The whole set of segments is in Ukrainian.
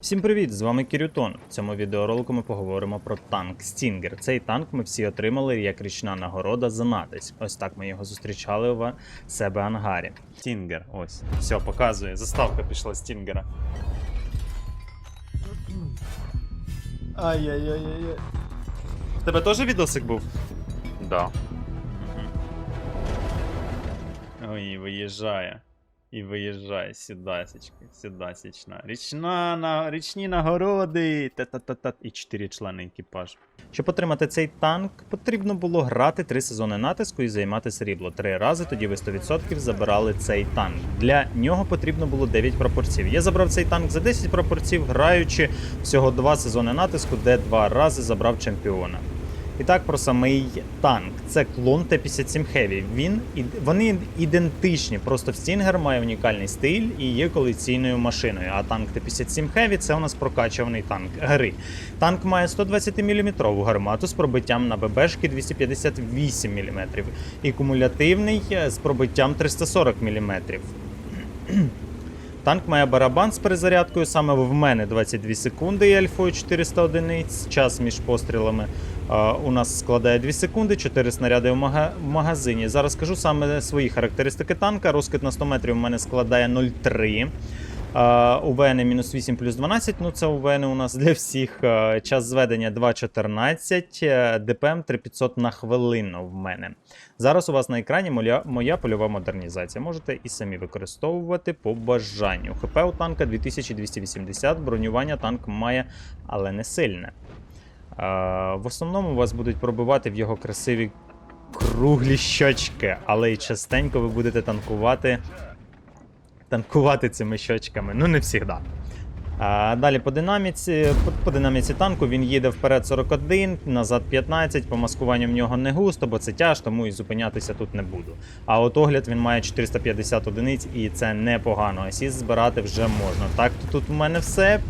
Всім привіт! З вами Кірютон. В цьому відеоролику ми поговоримо про танк Стінгер. Цей танк ми всі отримали як річна нагорода за натиск. Ось так ми його зустрічали в себе ангарі. Стінгер, ось. Все, показує. Заставка пішла Стінгера. Ай-яй-яй-яй. У тебе теж відосик був? Да. Ой, виїжджає. І виїжджає сідасечка, сідасечна. Річна на річні нагороди. Та-та-та-та. І чотири члени екіпажу. Щоб отримати цей танк, потрібно було грати три сезони натиску і займати срібло. Три рази тоді ви 100% забирали цей танк. Для нього потрібно було 9 пропорців. Я забрав цей танк за 10 пропорців, граючи всього два сезони натиску, де два рази забрав чемпіона. І так про самий танк. Це клон Т-57 Heavy. Він і- вони ідентичні. Просто Стінгер має унікальний стиль і є колекційною машиною. А танк Т-57 Heavy це у нас прокачуваний танк гри. Танк має 120 мм гармату з пробиттям на ББшки 258 мм і кумулятивний е, з пробиттям 340 мм. Танк має барабан з перезарядкою. Саме в мене 22 секунди і альфою 400 одиниць. Час між пострілами у нас складає 2 секунди, 4 снаряди в, магазині. Зараз скажу саме свої характеристики танка. Розкид на 100 метрів у мене складає 0,3. А, УВН мінус 8 плюс 12, ну це УВН у нас для всіх. Час зведення 2.14, е, ДПМ 3500 на хвилину в мене. Зараз у вас на екрані моя, моя польова модернізація. Можете і самі використовувати по бажанню. ХП у танка 2280, бронювання танк має, але не сильне. В основному вас будуть пробивати в його красиві круглі щочки, але й частенько ви будете танкувати. Танкувати цими щочками. Ну, не завжди. Далі по динаміці, по, динаміці танку він їде вперед 41, назад 15. По маскуванню в нього не густо, бо це тяж, тому і зупинятися тут не буду. А от огляд він має 450 одиниць, і це непогано. Асіст збирати вже можна. Так, то тут у мене все.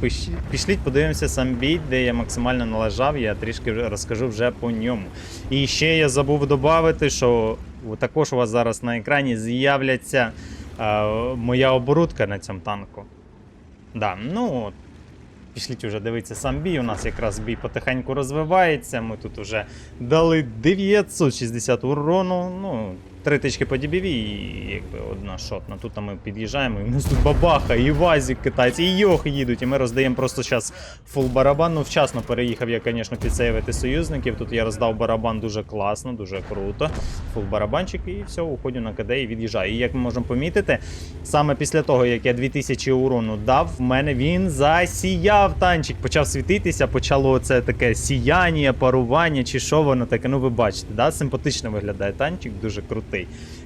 Пішліть, подивимося сам бій, де я максимально належав. Я трішки розкажу вже по ньому. І ще я забув додати, що також у вас зараз на екрані з'являться моя оборудка на цьому танку. Да, ну пішліть уже дивитися сам бій. У нас якраз бій потихеньку розвивається. Ми тут вже дали 960 урону. Ну, три тички по DBV і якби одна шотна. Тут ми під'їжджаємо, і в нас тут бабаха, і вазік китайці, і йох їдуть. І ми роздаємо просто зараз фул барабан. Ну, вчасно переїхав я, звісно, підсейвити союзників. Тут я роздав барабан дуже класно, дуже круто. Фул барабанчик і все, уходю на КД і від'їжджаю. І як ми можемо помітити, саме після того, як я 2000 урону дав, в мене він засіяв танчик, почав світитися, почало це таке сіяння, парування чи що воно таке. Ну, ви бачите, да? симпатично виглядає танчик, дуже крутий.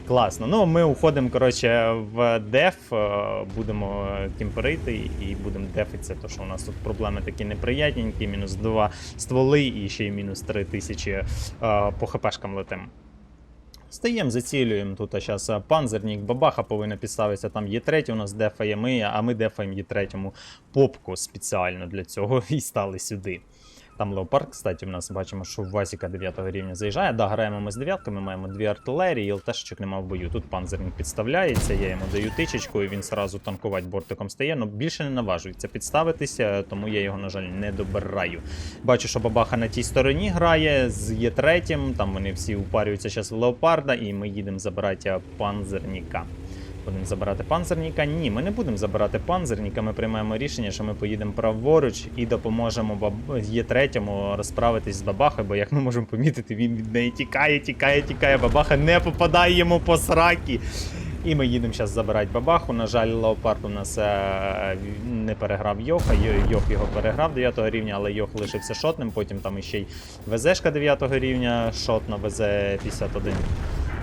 Класно. Ну, ми уходимо, коротше, в деф, е, будемо кімперити і будемо дефитися, то що у нас тут проблеми такі неприятненькі, мінус 2 стволи і ще й мінус 3 тисячі е, по хпшкам летим. Стаємо, зацілюємо тут. А зараз панзерник, бабаха повинна підставитися. Там є третій, у нас дефає ми, а ми дефаємо є третьому попку спеціально для цього і стали сюди. Там леопард, кстати, у нас бачимо, що Васіка 9 рівня заїжджає. Да, граємо ми з дев'ятками, маємо дві артилерії, і ЛТшечок нема в бою. Тут панзерник підставляється, я йому даю тичечку, і він сразу танкувати бортиком стає. Ну більше не наважується підставитися, тому я його, на жаль, не добираю. Бачу, що бабаха на тій стороні грає з Є3, там вони всі упарюються зараз в леопарда, і ми їдемо забирати панзерніка. Будемо забирати панзерніка? Ні, ми не будемо забирати панзерніка. Ми приймаємо рішення, що ми поїдемо праворуч і допоможемо баб... є третьому розправитись з бабахою, бо як ми можемо помітити, він від неї тікає, тікає, тікає. Бабаха не попадає йому по сракі. І ми їдемо зараз забирати бабаху. На жаль, леопард у нас е, не переграв Йоха. Йох його переграв 9 рівня, але Йох лишився шотним. Потім там іще й ВЗшка 9 рівня, шотна ВЗ-51.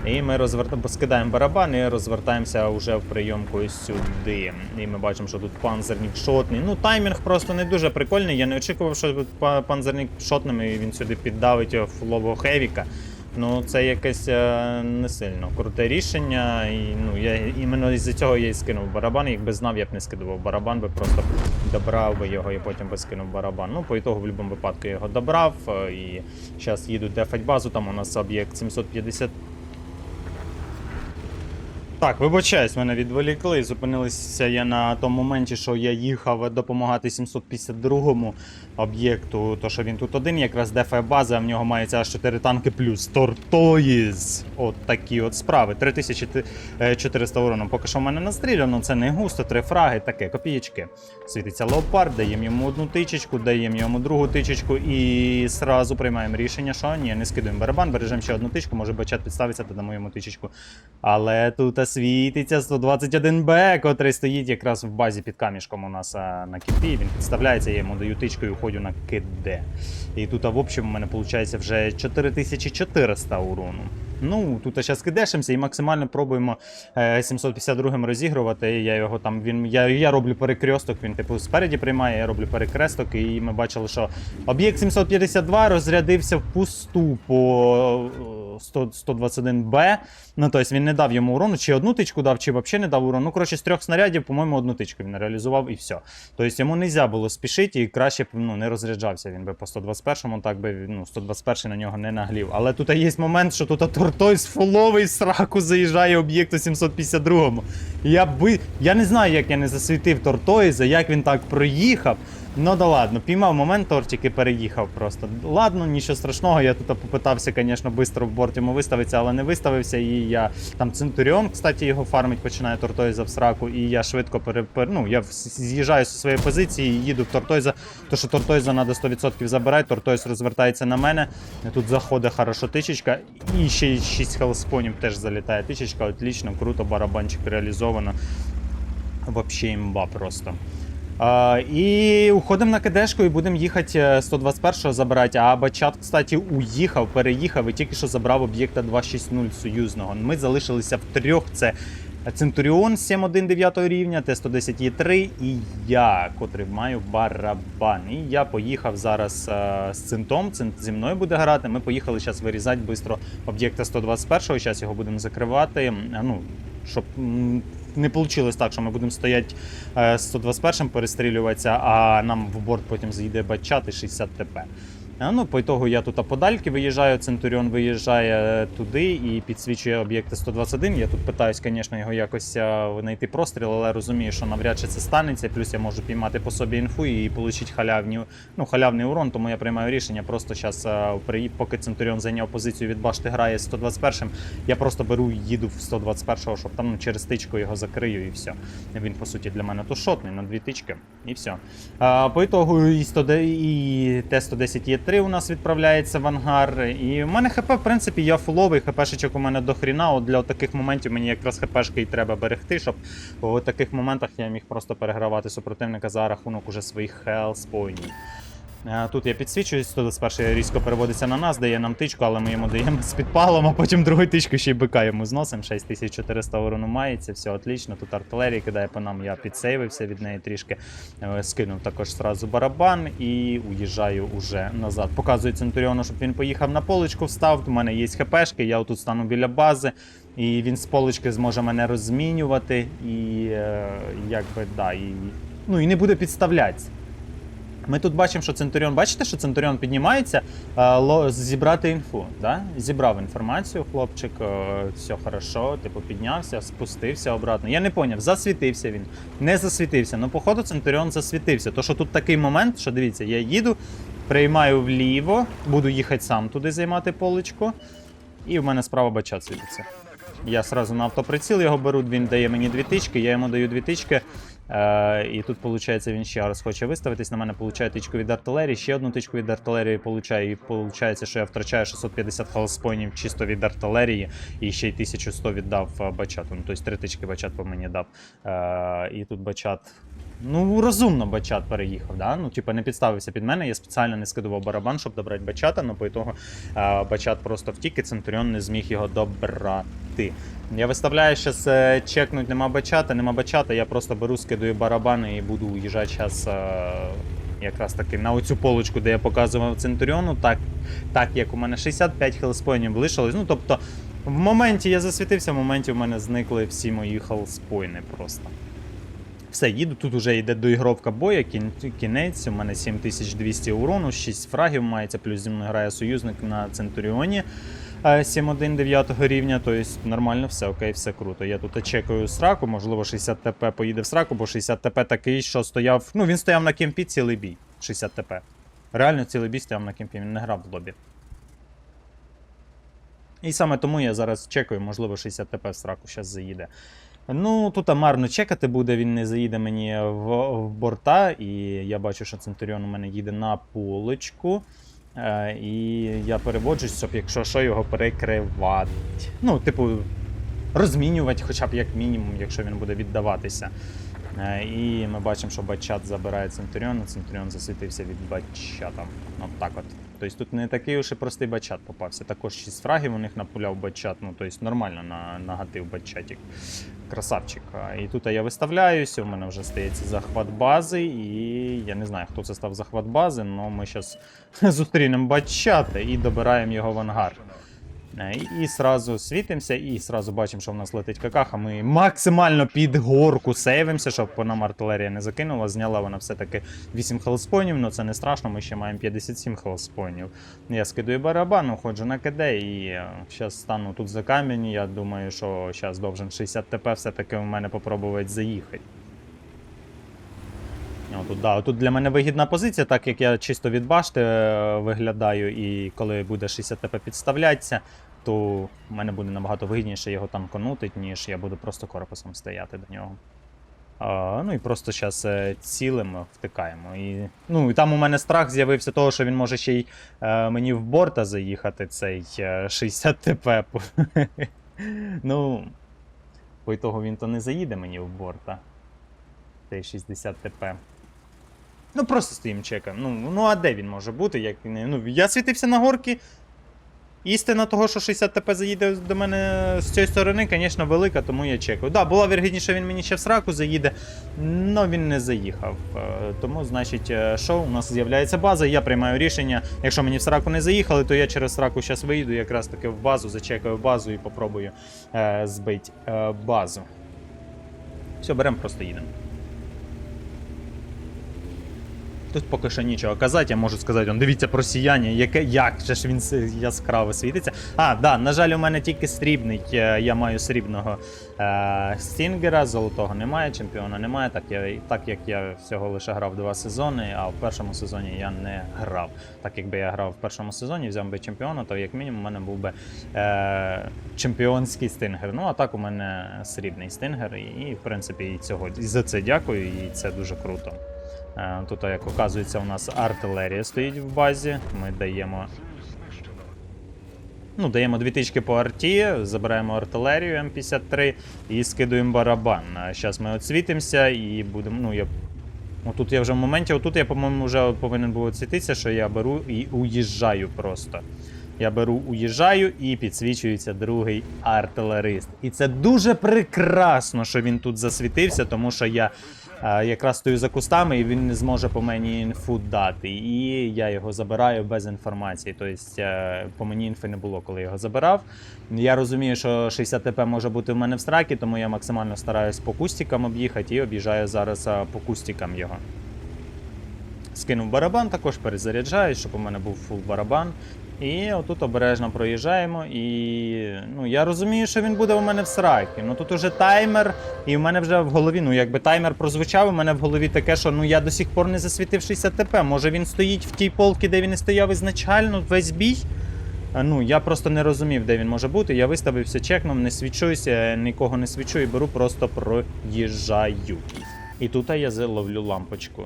І ми розвертаємо, скидаємо барабан і розвертаємося вже в прийомку сюди. І ми бачимо, що тут панзерник шотний. Ну, таймінг просто не дуже прикольний. Я не очікував, що панзерник шотним і він сюди піддавить фулового хевіка. Ну, це якесь е, не сильно круте рішення. І ну, я іменно із-за цього я і скинув барабан. Якби знав, я б не скидував барабан, би просто добрав би його і потім би скинув барабан. Ну, по ітогу, в будь-якому випадку я його добрав. е, І зараз їду дефать базу. Там у нас об'єкт 750 Так, вибачаюсь, мене відволікли. Зупинилися я на тому моменті, що я їхав допомагати 752-му об'єкту. То що він тут один, якраз дефає база, в нього мається аж 4 танки плюс Тортоїз. От такі от справи. 3400 урону. Поки що в мене настріляно, це не густо, три фраги, таке, копієчки. Світиться леопард, даємо йому одну тичечку, даємо йому другу тичечку і сразу приймаємо рішення, що ні, не скидуємо барабан, бережемо ще одну тичку, може бачат підставиться, то дамо йому тичечку. Але тут світиться 121Б, котрий стоїть якраз в базі під камішком у нас на кіпі. Він підставляється, я йому даю тичку і уходжу на КД. І тут, а в общем, у мене виходить вже 4400 урону. Ну, тут зараз кидешимося і максимально пробуємо е, 752 розігрувати. Я його там, він, я, я роблю перекресток, він типу спереді приймає, я роблю перекресток, і ми бачили, що об'єкт 752 розрядився в пусту по е, 100, 121Б. Ну, тобто він не дав йому урону, чи одну тичку дав, чи взагалі не дав урону. Ну, коротше, з трьох снарядів, по-моєму, одну тичку він реалізував і все. Тобто йому не можна було спішити і краще ну, не розряджався він би по 121-му, так би ну, 121 на нього не наглів. Але тут є момент, що тут Тортойс фуловий сраку заїжджає об'єкту 752-му. Я би. Я не знаю, як я не засвітив Тортойза, як він так проїхав. Ну да ладно, піймав момент тортик і переїхав просто. Ладно, нічого страшного. Я тут попитався, звісно, швидко в борт йому виставитися, але не виставився. І я там Центуріон, кстати, його фармить починає Тортойза в сраку. І я швидко перепер. ну, я з'їжджаю зі своєї позиції і їду в Тортойза. То що Тортойза треба 100% забирати, Тортойз розвертається на мене. Тут заходить хорошо тичечка. І ще 6 хелспонів теж залітає тичечка. Отлично, круто, барабанчик реалізовано. Вообще імба просто. І уходимо на КДшку і будемо їхати е, 121-го забирати. А Бачат, кстати, уїхав, переїхав і тільки що забрав об'єкта 260 союзного. Ми залишилися в трьох. Це Центуріон 7-1 9 рівня, Т-110Е3 і я, котрий маю барабан. І я поїхав зараз е, з цинтом. Цинт зі мною буде грати. Ми поїхали зараз вирізати швидко об'єкта 121-го. Зараз його будемо закривати. М, Ну, щоб не вийшло так, що ми будемо стояти е, з 121-м перестрілюватися, а нам в борт потім заїде бачат і 60 ТП. Е, Ну, по ітогу я тут подальки виїжджаю, Центуріон виїжджає туди і підсвічує об'єкти 121. Я тут питаюсь, звісно, його якось е, знайти простріл, але розумію, що навряд чи це станеться. Плюс я можу піймати по собі інфу і отримати халявні, ну, халявний урон, тому я приймаю рішення. Просто зараз, поки Центуріон зайняв позицію від башти грає з 121-м, я просто беру їду в 121-го, щоб там ну, через тичку його закрию і все. Він, по суті, для мене тушотний на дві тички, і все. А, по ітогу і, 100, і Т-110 Е3 у нас відправляється в ангар. І в мене ХП, в принципі, я фуловий, ХПшечок у мене до хріна. От для таких моментів мені якраз ХПшки і треба берегти, щоб у таких моментах я міг просто перегравати супротивника за рахунок уже своїх хелспойнів. Тут я підсвічуюсь, тут спершу різко переводиться на нас, дає нам тичку, але ми йому даємо з підпалом, а потім другу тичку ще й бика йому зносимо. 6400 урону мається, все отлично. Тут артилерія кидає по нам, я підсейвився від неї трішки. Е, Скинув також сразу барабан і уїжджаю уже назад. Показую Центуріону, щоб він поїхав на поличку, встав. У мене є хпшки, я отут стану біля бази. І він з полички зможе мене розмінювати і е, якби да, і, ну, і не буде підставлятися. Ми тут бачимо, що Центуріон, бачите, що Центуріон піднімається, зібрати інфу. Да? Зібрав інформацію, хлопчик, е, все хорошо, типу піднявся, спустився обратно. Я не поняв, засвітився він, не засвітився. Ну, походу, Центуріон засвітився. То що тут такий момент, що дивіться, я їду, приймаю вліво, буду їхати сам туди займати поличку, і в мене справа бачат світиться. Я сразу на автоприціл його беру, він дає мені дві тички, я йому даю дві тички. Е, і тут, виходить, він ще раз хоче виставитись. На мене получає тичку від артилерії, ще одну тичку від артилерії получає. І виходить, що я втрачаю 650 халспойнів чисто від артилерії, і ще й 1100 віддав е, бачату. Ну, тобто три тички бачат по мені дав. Е, і тут бачат. Ну, розумно бачат переїхав, да? Ну, типа, не підставився під мене. Я спеціально не скидував барабан, щоб добрати бачата, але по ітогу бачат просто втік, і Центуріон не зміг його добрати. Я виставляю зараз чекнуть, нема бачата, нема бачата, я просто беру, скидую барабани і буду уїжджати зараз якраз таки на оцю полочку, де я показував Центуріону, так, так як у мене 65 хелспойнів лишилось. Ну, тобто, в моменті я засвітився, в моменті в мене зникли всі мої хелспойни просто. Все, їду, тут вже йде доігровка боя, кін- кінець. У мене 7200 урону, 6 фрагів мається, плюс зі мною грає союзник на Центуріоні. е, 7-1 9 рівня, тобто нормально все, окей, все круто. Я тут чекаю сраку, можливо, 60 ТП поїде в сраку, бо 60 ТП такий, що стояв. Ну, він стояв на кемпі цілий бій. 60 ТП. Реально цілий бій стояв на кемпі, він не грав в лобі. І саме тому я зараз чекаю, можливо, 60 ТП в сраку зараз заїде. Ну, тут марно чекати буде, він не заїде мені в, в борта, і я бачу, що Центуріон у мене їде на полочку. Е, і я переводжусь, щоб якщо що, його перекривати. Ну, типу, розмінювати хоча б як мінімум, якщо він буде віддаватися. Е, і ми бачимо, що Батчат забирає Центуріон, Центуріон засвітився від Батчата. От так от. Тобто тут не такий уж і простий Батчат попався. Також 6 фрагів у них напуляв Батчат, ну тобто нормально на, нагатив Батчатік. Красавчик. І тут я виставляюся, у мене вже стається захват бази, і я не знаю, хто це став захват бази, але ми зараз зустрінемо Батчата і добираємо його в ангар. Е, І, сразу світимося, і сразу бачимо, що в нас летить какаха. Ми максимально під горку сейвимося, щоб по нам артилерія не закинула. Зняла вона все-таки 8 хелспонів, але це не страшно, ми ще маємо 57 хелспонів. Я скидаю барабан, уходжу на КД і зараз стану тут за камінь. Я думаю, що зараз довжен 60 ТП все-таки у мене попробувати заїхати. Тут, да, тут для мене вигідна позиція, так як я чисто від башти е, виглядаю, і коли буде 60 ТП підставлятися, то в мене буде набагато вигідніше його танконути, ніж я буду просто корпусом стояти до нього. А, ну і просто зараз цілимо, втикаємо. І, ну, і там у мене страх з'явився того, що він може ще й е, мені в борта заїхати, цей е, 60 ТП. ну, по ітогу він то не заїде мені в борта. Цей 60 ТП. Ну, просто стоїм чекаємо. Ну, ну а де він може бути? Як, ну, я світився на горки. Істина того, що 60 ТП заїде до мене з цієї сторони, звісно, велика, тому я чекаю. Да, була віргідніше, що він мені ще в сраку заїде, але він не заїхав. Е, Тому, значить, е, що у нас з'являється база, я приймаю рішення. Якщо мені в сраку не заїхали, то я через сраку зараз вийду якраз таки в базу, зачекаю базу і попробую е, збити е, базу. Все, беремо, просто їдемо. Тут поки що нічого казати, я можу сказати, дивіться про сіяння, яке, як же ж він яскраво світиться. А, да, на жаль, у мене тільки срібний. е, Я маю срібного е, стінгера, золотого немає, чемпіона немає, так, я, так як я всього лише грав два сезони, а в першому сезоні я не грав. Так якби я грав в першому сезоні, взяв би чемпіона, то як мінімум у мене був би е, чемпіонський стингер. Ну, а так у мене срібний стингер, і, і в принципі і цього і за це дякую, і це дуже круто. Е, Тут, як оказується, у нас артилерія стоїть в базі. Ми даємо. Ну, даємо дві тички по арті, забираємо артилерію М53 і скидуємо барабан. Зараз ми відсвітимося і будемо. Ну, я... Отут я вже в моменті, отут я, по-моєму, вже повинен був відсвітитися, що я беру і уїжджаю просто. Я беру, уїжджаю і підсвічується другий артилерист. І це дуже прекрасно, що він тут засвітився, тому що я е, якраз стою за кустами і він не зможе по мені інфу дати. І я його забираю без інформації. Тобто е, по мені інфи не було, коли його забирав. Я розумію, що 60 ТП може бути в мене в стракі, тому я максимально стараюсь по кустикам об'їхати і об'їжджаю зараз е, по кустикам його. Скинув барабан, також перезаряджаю, щоб у мене був фул барабан. І отут обережно проїжджаємо. І ну, я розумію, що він буде у мене в сракі. Ну тут уже таймер, і в мене вже в голові, ну якби таймер прозвучав, у мене в голові таке, що ну я до сих пор не засвітив 60 ТП. Може він стоїть в тій полці, де він і стояв ізначально, весь бій. Ну, я просто не розумів, де він може бути. Я виставився, чекнув, не свічуюся, нікого не свічу і беру, просто проїжджаю. І тут я ловлю лампочку.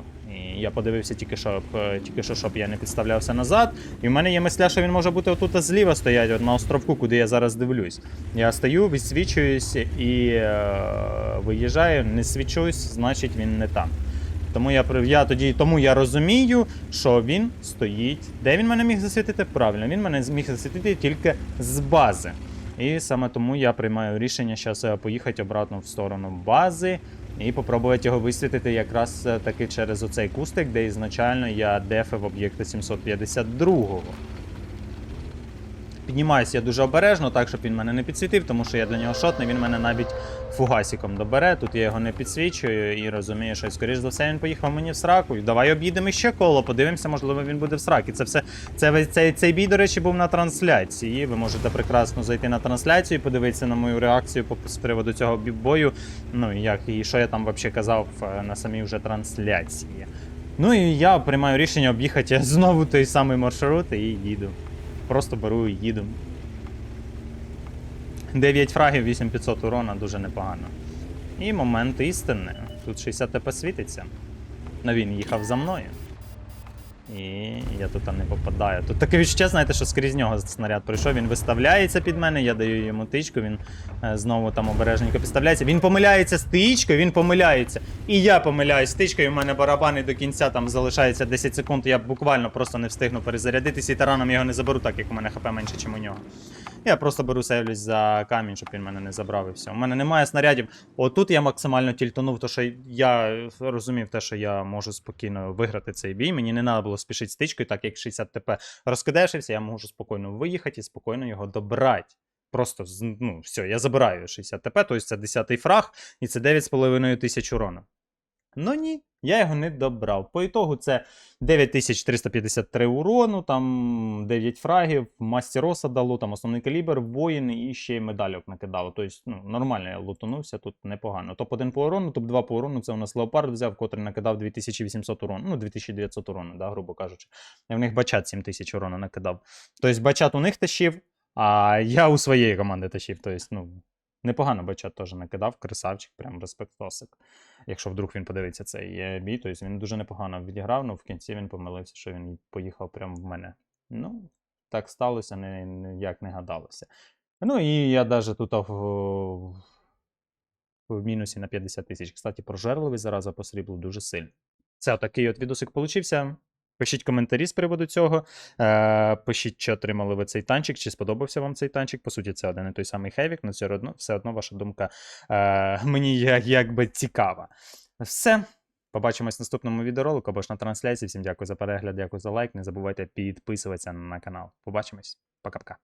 Я подивився тільки що, е, тільки що, щоб я не підставлявся назад. І в мене є мисля, що він може бути отут зліва стоять, от на островку, куди я зараз дивлюсь. Я стою, відсвічуюсь і е, виїжджаю, не свічуюсь, значить він не там. Тому я, я тоді, тому я розумію, що він стоїть. Де він мене міг засвітити? Правильно, він мене міг засвітити тільки з бази. І саме тому я приймаю рішення зараз поїхати обратно в сторону бази і попробувати його висвітити якраз е, таки через оцей кустик, де ізначально я дефив об'єкта 752-го. Піднімаюся я дуже обережно, так, щоб він мене не підсвітив, тому що я для нього шотний, він мене навіть фугасиком добере. Тут я його не підсвічую і розумію, що скоріш за все він поїхав мені в сраку. І Давай об'їдемо ще коло, подивимося, можливо, він буде в сракі. Це все. Це цей, цей бій, до речі, був на трансляції. Ви можете прекрасно зайти на трансляцію і подивитися на мою реакцію з приводу цього бою. Ну і як і що я там взагалі казав е, на самій вже трансляції. Ну і я приймаю рішення об'їхати знову той самий маршрут і їду. Просто беру і їду. 9 фрагів, 8500 урона, дуже непогано. І момент істини. Тут 60 ТП світиться. Но він їхав за мною. І я тут не попадаю. Тут таке відчуття, знаєте, що скрізь нього снаряд пройшов, він виставляється під мене, я даю йому тичку, він е, знову там обережненько підставляється. Він помиляється з тичкою, він помиляється. І я помиляюсь з тичкою, у мене барабани до кінця там залишається 10 секунд, я буквально просто не встигну перезарядитись і тараном його не заберу, так як у мене хп менше, ніж у нього. Я просто беру сейвлюсь за камінь, щоб він мене не забрав і все. У мене немає снарядів. Отут я максимально тільтонув, то що я розумів те, що я можу спокійно виграти цей бій. Мені не треба було спішити стичкою, так як 60 ТП розкидешився, я можу спокійно виїхати і спокійно його добрати. Просто ну, все, я забираю 60 ТП, тобто це 10-й фраг, і це 9,5 тисяч урона. Ну ні, я його не добрав. По ітогу це 9353 урону, там 9 фрагів, мастероса дало, там основний калібр, воїн і ще й медальок накидало. Тобто, ну, нормально я лутанувся, тут непогано. Топ-1 по урону, топ-2 по урону, це у нас Леопард взяв, котрий накидав 2800 урону, ну 2900 урону, да, грубо кажучи. В них бачат 7000 урону накидав. Тобто бачат у них тащив, а я у своєї команди тащив. Тобто, ну, непогано бачат теж накидав, красавчик, прям респектосик. Якщо вдруг він подивиться цей е, бій, то він дуже непогано відіграв, але в кінці він помилився, що він поїхав прямо в мене. Ну, так сталося, ніяк не гадалося. Ну і я навіть тут в, в мінусі на 50 тисяч. Кстати, прожерливий зараза по сріблу дуже сильно. Це отакий от відосик получився. Пишіть коментарі з приводу цього. Е, пишіть, чи отримали ви цей танчик, чи сподобався вам цей танчик. По суті, це один і той самий Хевік, але все одно, все одно ваша думка е, мені як, якби цікава. Все. Побачимось в наступному відеоролику або ж на трансляції. Всім дякую за перегляд, дякую за лайк. Не забувайте підписуватися на канал. Побачимось. Пока-пока.